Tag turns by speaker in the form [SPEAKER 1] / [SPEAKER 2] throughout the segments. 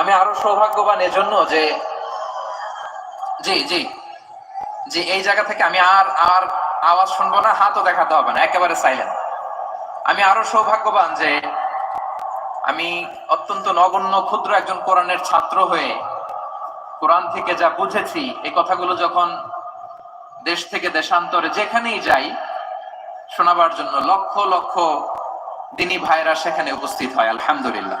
[SPEAKER 1] আমি আরও সৌভাগ্যবান এজন্য যে, জি জি জি, এই জায়গা থেকে আমি আর আর আওয়াজ শুনব না, হাতও দেখাতে হবে না, একেবারে সাইলেন্ট আমি আরও সৌভাগ্যবান যে, আমি অত্যন্ত নগণ্য, ক্ষুদ্র একজন কোরআনের ছাত্র হয়ে কোরআন থেকে যা বুঝেছি, এই কথাগুলো যখন দেশ থেকে দেশান্তরে যেখানেই যাই, শোনাবার জন্য লক্ষ লক্ষ দিনী ভাইরা সেখানে উপস্থিত হয়, আলহামদুলিল্লাহ।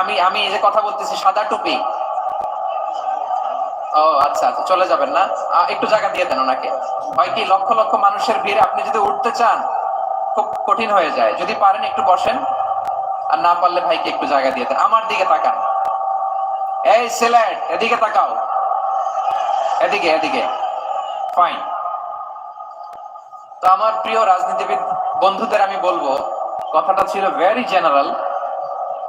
[SPEAKER 1] আমি আমি যে কথা বলতেছি, সাদা টুপি। ও আচ্ছা আচ্ছা চলে যাবেন না? একটু জায়গা দিয়ে দেন ওনাকে। হয় কি, লক্ষ লক্ষ মানুষের ভিড়ে আপনি যদি উঠতে চান, খুব কঠিন হয়ে যায়। যদি পারেন একটু বসেন। আর না পারলে ভাইকে একটু জায়গা দিয়ে দেন। আমার দিকে তাকান। এই সিলেট, এদিকে তাকাও। এদিকে এদিকে। ফাইন তো আমার প্রিয় রাজনীতিবিদ বন্ধুদের আমি বলব, কথাটা ছিল ভেরি জেনারেল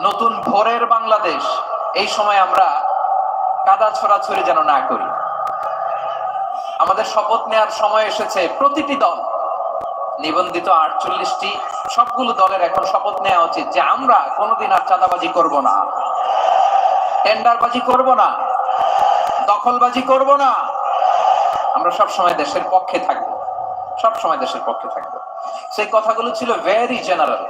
[SPEAKER 1] নতুন ভোরের বাংলাদেশ, এই সময় আমরা কাদা ছড়াছড়ি যেন না করি। আমাদের শপথ নেওয়ার সময় এসেছে প্রতিটি দল। নিবন্ধিত আটচল্লিশটি, সবগুলো দলের এখন শপথ নেওয়া উচিত যে আমরা কোনোদিন আর চাঁদাবাজি করব না। টেন্ডারবাজি করব না। দখলবাজি করব না। আমরা সব সময় দেশের পক্ষে থাকব। সব সময় দেশের পক্ষে থাকব। সেই কথাগুলো ছিল ভেরি জেনারেল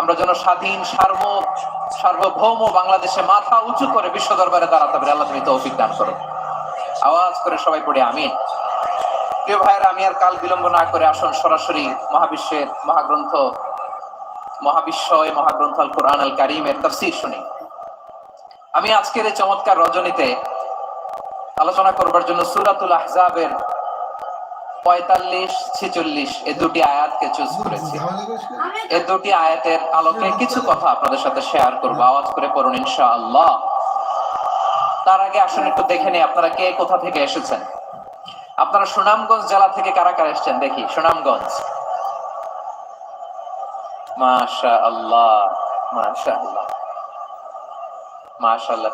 [SPEAKER 1] আমরা যেন স্বাধীন, সার্ব, সার্বভৌম বাংলাদেশে মাথা উঁচু করে বিশ্ব দরবারে দাঁড়াতে পারি। আল্লাহ তুমি তৌফিক দান করো আওয়াজ করে সবাই পড়ে, আমিন। প্রিয় ভাইয়েরা, আমি আর কাল বিলম্ব না করে আসুন সরাসরি মহাবিশ্বের মহাগ্রন্থ মহাবিশ্বয় মহাগ্রন্থ আল কোরআন আল কারিমের তাফসীর শুনি। আমি আজকের এই চমৎকার রজনীতে আলোচনা করবার জন্য সুরাতুল আহজাবের পঁয়তাল্লিশ ছিচল্লিশ এই দুটি আয়াতকে চুজ করেছি। এই দুটি আয়াতের আলোকে কিছু কথা আপনাদের সাথে শেয়ার করব। আওয়াজ করে পড়ুন ইনশাআল্লাহ। তার আগে আসুন একটু দেখে নিই আপনারা কে কোথা থেকে এসেছেন। আপনারা সুনামগঞ্জ জেলা থেকে কারা কারা এসেছেন? দেখি সুনামগঞ্জ। মাশা আল্লাহ মাশা আল্লাহ মাশা আল্লাহ